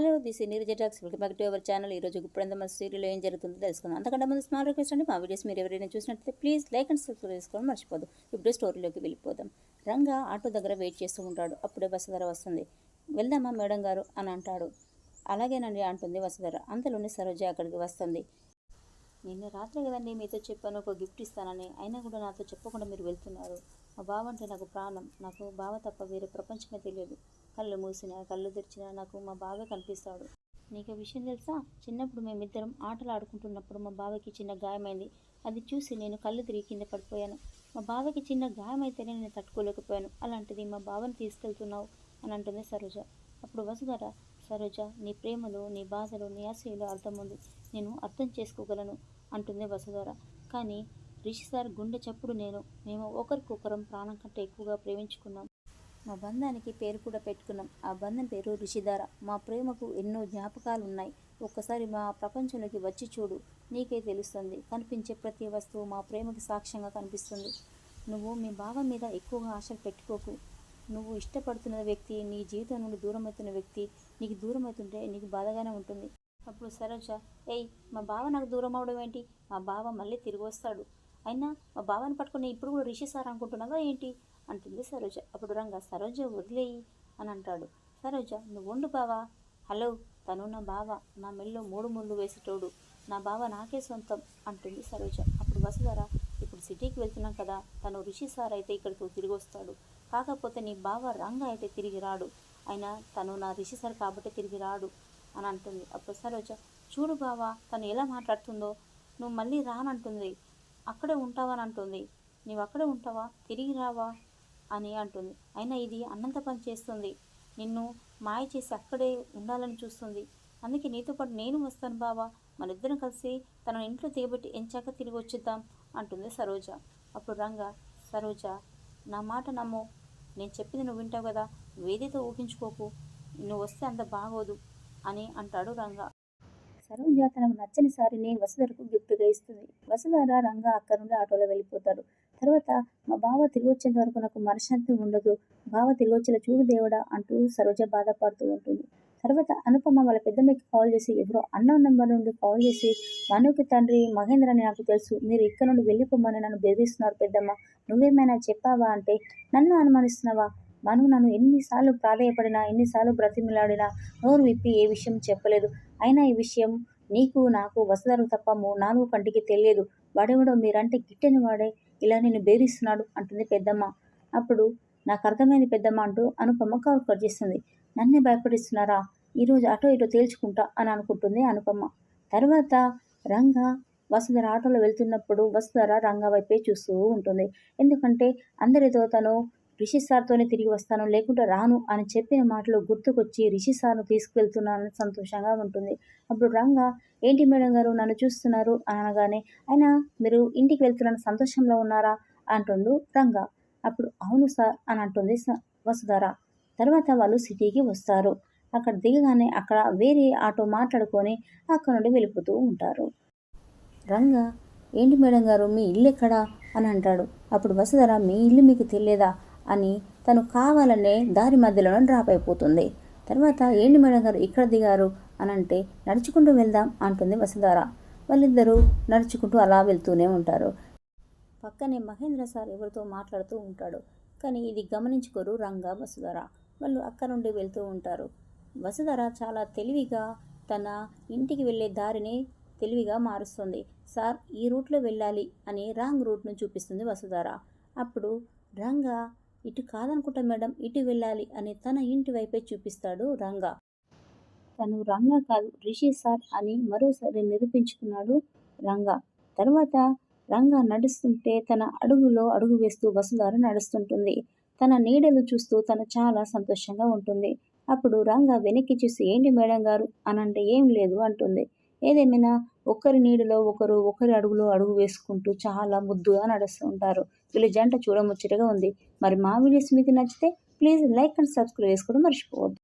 Hello this Neeraja talks. Welcome back to our channel. ఈరోజు గుప్పడంత మన సీరియల్లో ఏం జరుగుతుందో తెలుసుకుందాం. అంతకంటే ముందు స్మాల్ రిక్వెస్ట్ అండి మా వీడియోస్ మీరు ఎవరైనా చూసినట్లయితే ప్లీజ్ లైక్ అండ్ సబ్స్క్రైబ్ చేసుకోవడం మర్చిపోదు ఇప్పుడు స్టోరీలోకి వెళ్ళిపోదాం. రంగా ఆటో దగ్గర వెయిట్ చేస్తూ ఉంటాడు. అప్పుడే వసుధర వస్తుంది. వెళ్దామా మేడం గారు? అని అంటాడు. అలాగేనండి అంటుంది వసుధర. అంతలోనే సరోజ అక్కడికి వస్తుంది. నిన్న రాత్రి కదండి మీతో చెప్పాను ఒక గిఫ్ట్ ఇస్తానని. అయినా కూడా నాతో చెప్పకుండా మీరు వెళ్తున్నారు. మా బావ అంటే నాకు ప్రాణం. నాకు బావ తప్ప వేరే ప్రపంచమే తెలియదు. కళ్ళు మూసినా కళ్ళు తెరిచినా నాకు మా బావ కనిపిస్తాడు. నీకు విషయం తెలుసా? చిన్నప్పుడు మేమిద్దరం ఆటలు ఆడుకుంటున్నప్పుడు మా బావకి చిన్న గాయమైంది. అది చూసి నేను కళ్ళు తిరిగి కింద పడిపోయాను. మా బావకి చిన్న గాయమైతేనే నేను తట్టుకోలేకపోయాను. అలాంటిది మా బావని తీసుకెళ్తున్నావు అని అంటుంది సరోజ. అప్పుడు వసుధర సరోజ నీ ప్రేమలో నీ బాధలో నీ ఆశయలో అర్థం ఉంది నేను అర్థం చేసుకోగలను అంటుంది వసుధర. కానీ రిషి సార్ గుండె చప్పుడు నేను. మేము ఒకరికొకరం ప్రాణం కంటే ఎక్కువగా ప్రేమించుకున్నాం. మా బంధానికి పేరు కూడా పెట్టుకున్నాం. ఆ బంధం పేరు రిషిధార మా ప్రేమకు ఎన్నో జ్ఞాపకాలు ఉన్నాయి ఒక్కసారి మా ప్రపంచంలోకి వచ్చి చూడు. నీకే తెలుస్తుంది. కనిపించే ప్రతి వస్తువు మా ప్రేమకి సాక్ష్యంగా కనిపిస్తుంది. నువ్వు మీ బావ మీద ఎక్కువగా ఆశలు పెట్టుకోకు. నువ్వు ఇష్టపడుతున్న వ్యక్తి నీ జీవితం నుండి దూరం అవుతున్న వ్యక్తి నీకు దూరం అవుతుంటే నీకు బాధగానే ఉంటుంది. అప్పుడు సరోజ ఏయ్ మా బావ నాకు దూరం అవడం ఏంటి? మా బావ మళ్ళీ తిరిగి వస్తాడు. అయినా మా బావని పట్టుకుని ఇప్పుడు కూడా రిషి సార్ అనుకుంటున్నావా ఏంటి? అంటుంది సరోజ. అప్పుడు రంగా సరోజ వదిలేయి అని అంటాడు. సరోజ నువ్వు ఉండు బావా. హలో తను నా బావ. నా మెల్లో మూడు ముళ్ళు వేసేటోడు. నా బావ నాకే సొంతం అంటుంది సరోజ. అప్పుడు వసుధర ఇప్పుడు సిటీకి వెళ్తున్నాం కదా. తను రిషి సార్ అయితే ఇక్కడికి తిరిగి వస్తాడు కాకపోతే నీ బావ రంగ అయితే తిరిగి రాడు. అయినా తను నా రిషి సార్ కాబట్టి తిరిగి రాడు అని అంటుంది. అప్పుడు సరోజ చూడు బావా తను ఎలా మాట్లాడుతుందో. నువ్వు మళ్ళీ రానంటుంది. అక్కడే ఉంటావని అంటుంది. నీవు అక్కడే ఉంటావా? తిరిగి రావా? అని అంటుంది. అయినా ఇది అన్నంత పని చేస్తుంది. నిన్ను మాయ చేసి అక్కడే ఉండాలని చూస్తుంది. అందుకే నీతో పాటు నేను వస్తాను బావా. మన ఇద్దరం కలిసి తన ఇంట్లో దిగబెట్టి ఎంచాక తిరిగి వచ్చేద్దాం అంటుంది సరోజ. అప్పుడు రంగ సరోజ నా మాట నమ్ము. నేను చెప్పింది నువ్వు వింటావు కదా. వేదితో ఊహించుకోకు. నువ్వు వస్తే అంత బాగోదు అని అంటాడు రంగ. సరోజ తనకు నచ్చని సారిని వసుధరకు గిఫ్ట్గా ఇస్తుంది. వసుధర రంగ అక్కడి నుండి ఆటోలో వెళ్ళిపోతాడు. తర్వాత మా బావ తిరిగి వచ్చేంత వరకు నాకు మనశ్శాంతి ఉండదు. బావ తిరిగి వచ్చేలా చూడు దేవుడా అంటూ సరోజ బాధపడుతూ ఉంటుంది. తర్వాత అనుపమ వాళ్ళ పెద్దమ్మకి కాల్ చేసి ఎవరో అన్న నెంబర్ నుండి కాల్ చేసి మనుకి తండ్రి మహేంద్ర అని నాకు తెలుసు. మీరు ఇక్కడ నుండి వెళ్ళిపోమని నన్ను బెదిరిస్తున్నారు పెద్దమ్మ. నువ్వేమైనా చెప్పావా అంటే నన్ను అనుమానిస్తున్నావా? మను నన్ను ఎన్నిసార్లు ప్రాధేయపడినా ఎన్నిసార్లు బ్రతిమిలాడినా నోరు విప్పి ఏ విషయం చెప్పలేదు. అయినా ఈ విషయం నీకు నాకు వసదరు తప్ప నాలుగు కంటికి తెలియదు. వాడెవడో మీరంటే గిట్టని వాడే ఇలా నేను బేరిస్తున్నాడు అంటుంది పెద్దమ్మ. అప్పుడు నాకు అర్థమైంది పెద్దమ్మ అంటూ అనుపమ్మ కవర్ కట్ చేస్తుంది. నన్నే భయపడిస్తున్నారా? ఈరోజు అటో ఇటో తేల్చుకుంటా అని అనుకుంటుంది అనుపమ. తర్వాత రంగ వసుధర ఆటోలో వెళ్తున్నప్పుడు వసుధర రంగ వైపే చూస్తూ ఉంటుంది. ఎందుకంటే అందరితో తను రిషి సార్తోనే తిరిగి వస్తాను లేకుంటే రాను అని చెప్పిన మాటలు గుర్తుకొచ్చి రిషి సార్ను తీసుకువెళ్తున్నానని సంతోషంగా ఉంటుంది. అప్పుడు రంగా ఏంటి మేడం గారు నన్ను చూస్తున్నారు? అని అనగానే అయినా మీరు ఇంటికి వెళ్తున్న సంతోషంలో ఉన్నారా? అంటుండు రంగా. అప్పుడు అవును సార్ అని అంటుంది వసుధర. తర్వాత వాళ్ళు సిటీకి వస్తారు. అక్కడ దిగగానే అక్కడ వేరే ఆటో మాట్లాడుకొని అక్కడ నుండి వెళ్ళిపోతూ ఉంటారు. రంగా ఏంటి మేడం గారు మీ ఇల్లు ఎక్కడా? అని అంటాడు. అప్పుడు వసుధర మీ ఇల్లు మీకు తెలియదా? అని తను కావాలనే దారి మధ్యలోనే డ్రాప్ అయిపోతుంది. తర్వాత ఏంటి మేడం గారు ఇక్కడ దిగారు అని అంటే నడుచుకుంటూ వెళ్దాం అంటుంది వసుధార. వాళ్ళిద్దరూ నడుచుకుంటూ అలా వెళ్తూనే ఉంటారు. పక్కనే మహేంద్ర సార్ ఎవరితో మాట్లాడుతూ ఉంటాడు. కానీ ఇది గమనించుకోరు రంగా వసుధార. వాళ్ళు అక్కడ నుండి వెళ్తూ ఉంటారు. వసుధార చాలా తెలివిగా తన ఇంటికి వెళ్ళే దారిని తెలివిగా మారుస్తుంది. సార్ ఈ రూట్లో వెళ్ళాలి అని రాంగ్ రూట్ను చూపిస్తుంది వసుధార. అప్పుడు రంగా ఇటు కాదనుకుంటా మేడం ఇటు వెళ్ళాలి అని తన ఇంటి వైపే చూపిస్తాడు రంగా. తను రంగా కాదు రిషి సార్ అని మరోసారి నిరూపించుకున్నాడు రంగా. తర్వాత రంగా నడుస్తుంటే తన అడుగులో అడుగు వేస్తూ వసుధార నడుస్తుంటుంది. తన నీడలు చూస్తూ తను చాలా సంతోషంగా ఉంటుంది. అప్పుడు రంగా వెనక్కి చూసి ఏంటి మేడం గారు? అనంటే ఏం లేదు అంటుంది. ఏదేమైనా ఒకరి నీడలో ఒకరు ఒకరి అడుగులో అడుగు వేసుకుంటూ చాలా ముద్దుగా నడుస్తూ ఉంటారు. వీళ్ళ జంట చూడముచ్చటగా ఉంది. మరి మా వీడియోస్ మీకు నచ్చితే ప్లీజ్ లైక్ అండ్ సబ్స్క్రైబ్ చేసుకోవడం మర్చిపోవద్దు.